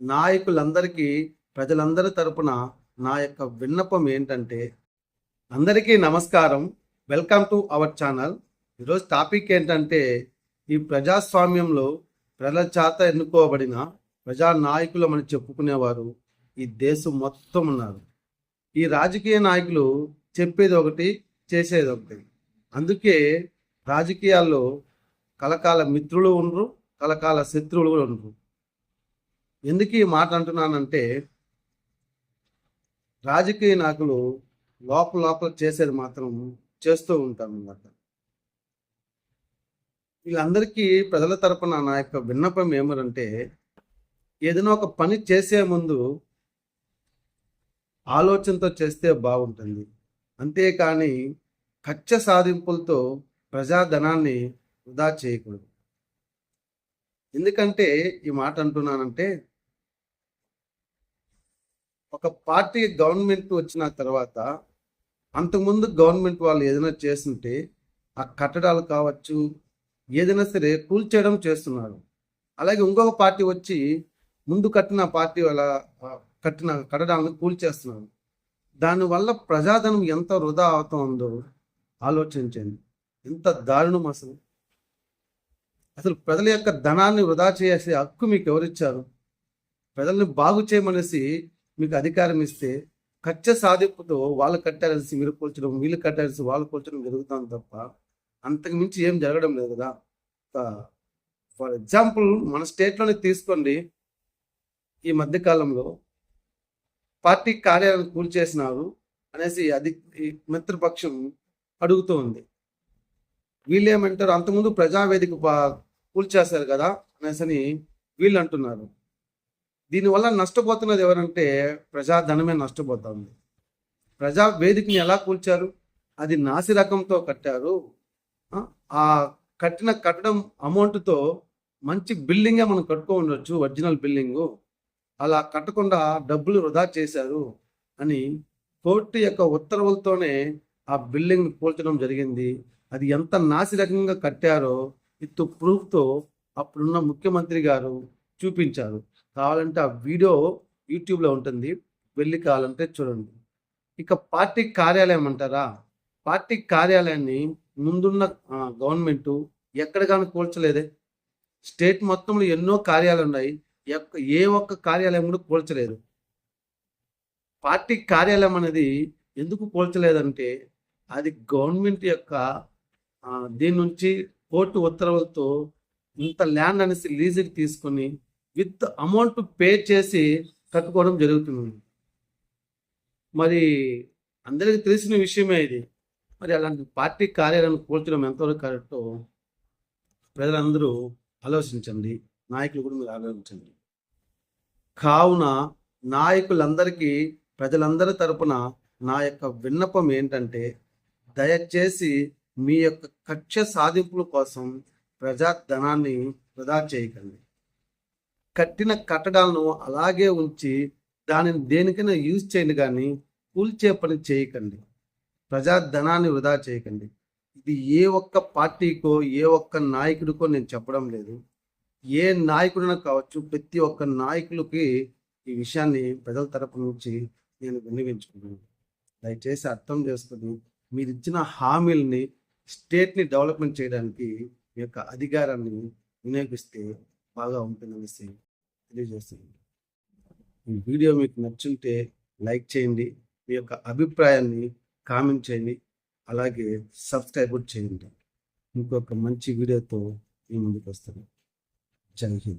నాయకులందరికీ ప్రజలందరి తరపున నా యొక్క విన్నపం ఏంటంటే అందరికీ నమస్కారం. Welcome to our channel. ఈరోజు టాపిక్ ఏంటంటే ఈ ప్రజాస్వామ్యంలో ప్రజల చేత ఎన్నుకోబడిన ప్రజా నాయకులు అని చెప్పుకునేవారు ఈ దేశం మొత్తం ఉన్నారు. ఈ రాజకీయ నాయకులు చెప్పేది ఒకటి చేసేది ఒకటి. అందుకే రాజకీయాల్లో కలకాల మిత్రులు ఉండరు కలకాల శత్రువులు కూడా ఉండరు. ఎందుకు ఈ మాట అంటున్నానంటే రాజకీయ నాయకులు లోపల లోపల చేసేది మాత్రం చేస్తూ ఉంటారు అన్నమాట. వీళ్ళందరికీ ప్రజల తరపున నా యొక్క విన్నపం ఏమనంటే ఏదైనా ఒక పని చేసే ముందు ఆలోచనతో చేస్తే బాగుంటుంది. అంతేకాని కచ్చ సాధింపులతో ప్రజాధనాన్ని వృధా చేయకూడదు. ఎందుకంటే ఈ మాట అంటున్నానంటే ఒక పార్టీ గవర్నమెంట్ వచ్చిన తర్వాత అంతకుముందు గవర్నమెంట్ వాళ్ళు ఏదైనా చేస్తుంటే ఆ కట్టడాలు కావచ్చు ఏదైనా సరే కూల్చేయడం చేస్తున్నారు. అలాగే ఇంకొక పార్టీ వచ్చి ముందు కట్టిన పార్టీ వాళ్ళ కట్టిన కట్టడాలను కూల్చేస్తున్నారు దానివల్ల ప్రజాధనం ఎంత వృధా అవుతుందో ఆలోచించండి. ఎంత దారుణం అసలు. అసలు ప్రజల యొక్క ధనాన్ని వృధా చేసే హక్కు మీకు ఎవరిచ్చారు? ప్రజల్ని బాగు చేయమనేసి మీకు అధికారం ఇస్తే కచ్చ సాధింపుతో వాళ్ళు కట్టాల్సి మీరు కూల్చడం వీళ్ళు కట్టాల్సి వాళ్ళు కూల్చడం జరుగుతుంది తప్ప అంతకు మించి ఏం జరగడం లేదు కదా. ఫర్ ఎగ్జాంపుల్ మన స్టేట్లోనే తీసుకోండి. ఈ మధ్యకాలంలో పార్టీ కార్యాలయం కూల్చేసినారు అనేసి అది ఈ మిత్రపక్షం అడుగుతూ ఉంది. వీళ్ళు ఏమంటారు అంతకుముందు ప్రజావేదిక కూల్చేశారు కదా అనేసి అని వీళ్ళు అంటున్నారు. దీనివల్ల నష్టపోతున్నది ఎవరంటే ప్రజాధనమే నష్టపోతుంది. ప్రజా వేదికని ఎలా కూల్చారు? అది నాసి రకంతో కట్టారు. ఆ, కట్టిన కట్టడం అమౌంట్తో మంచి బిల్డింగే మనం కట్టుకో ఉండొచ్చు ఒరిజినల్ బిల్డింగు. అలా కట్టకుండా డబ్బులు వృధా చేశారు అని కోర్టు యొక్క ఉత్తర్వులతోనే ఆ బిల్డింగ్ కూల్చడం జరిగింది. అది ఎంత నాసిరకంగా కట్టారో ఇత్తు ప్రూఫ్తో అప్పుడున్న ముఖ్యమంత్రి గారు చూపించారు. కావాలంటే ఆ వీడియో యూట్యూబ్లో ఉంటుంది. వెళ్ళి కావాలంటే చూడండి. ఇక పార్టీ కార్యాలయం అంటారా? పార్టీ కార్యాలయాన్ని ముందున్న గవర్నమెంట్ ఎక్కడ కానీ కూల్చలేదే. స్టేట్ మొత్తంలో ఎన్నో కార్యాలయాలు ఉన్నాయి. ఏ ఒక్క కార్యాలయం కూడా కూల్చలేదు. పార్టీ కార్యాలయం అనేది ఎందుకు కూల్చలేదంటే అది గవర్నమెంట్ యొక్క దీని నుంచి కోర్టు ఉత్తర్వులతో ఇంత ల్యాండ్ అనేసి లీజుకి తీసుకొని విత్ అమౌంట్ పే చేసి కట్టుకోవడం జరుగుతుంది. మరి అందరికీ తెలిసిన విషయమే ఇది. మరి అలాంటి పార్టీ కార్యాలయం కూల్చడం ఎంతవరకు కరెక్టో ప్రజలందరూ ఆలోచించండి. నాయకులు కూడా మీరు ఆలోచించండి. కావున నాయకులందరికీ ప్రజలందరి తరపున నా యొక్క విన్నపం ఏంటంటే దయచేసి మీ యొక్క కక్ష సాధింపుల కోసం ప్రజా ధనాన్ని వృధా చేయకండి. కట్టిన కట్టడాలను అలాగే ఉంచి దానిని దేనికైనా యూజ్ చేయండి కానీ కూల్చే పని చేయకండి. ప్రజా ధనాన్ని వృధా చేయకండి. ఇది ఏ ఒక్క పార్టీకో ఏ ఒక్క నాయకుడికో నేను చెప్పడం లేదు. ఏ నాయకుడినా కావచ్చు ప్రతి ఒక్క నాయకులకి ఈ విషయాన్ని ప్రజల తరపు నుంచి నేను వినియోగించుకున్నాను దయచేసి అర్థం చేసుకుని మీరు ఇచ్చిన హామీలని స్టేట్ని డెవలప్మెంట్ చేయడానికి మీ యొక్క అధికారాన్ని వినియోగిస్తే బాగా ఉంటుందనేసి తెలియజేస్తున్నాను. ఈ వీడియో మీకు నచ్చుంటే లైక్ చేయండి మీ యొక్క అభిప్రాయాన్ని కామెంట్ చేయండి అలాగే సబ్స్క్రైబ్ కూడా చేయండి. ఇంకొక మంచి వీడియోతో మీ ముందుకు వస్తాను. జై హింద్.